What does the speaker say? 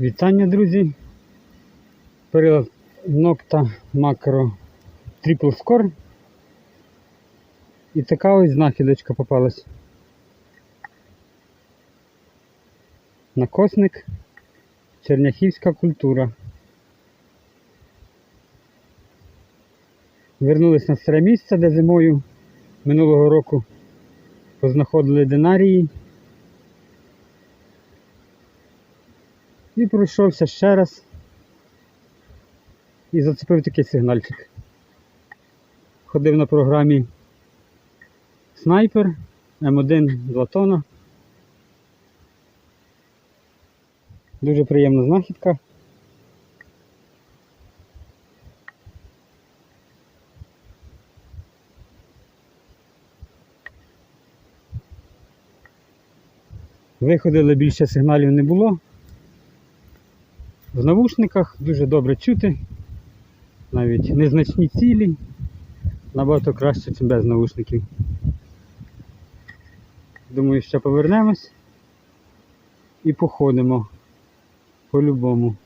Вітання, друзі. Перелад Nocta Macro Triple Score. І така ось знахідочка попалась. Накосник. Черняхівська культура. Вернулись на старе місце, де зимою минулого року познаходили динарії. І пройшовся ще раз. І зацепив такий сигнальчик. Ходив на програмі Снайпер М1 2 тона. Дуже приємна знахідка. Виходили більше сигналів не було. В навушниках дуже добре чути. Навіть незначні цілі. Набагато краще, ніж без навушників. Думаю, ще повернемось і походимо по-любому.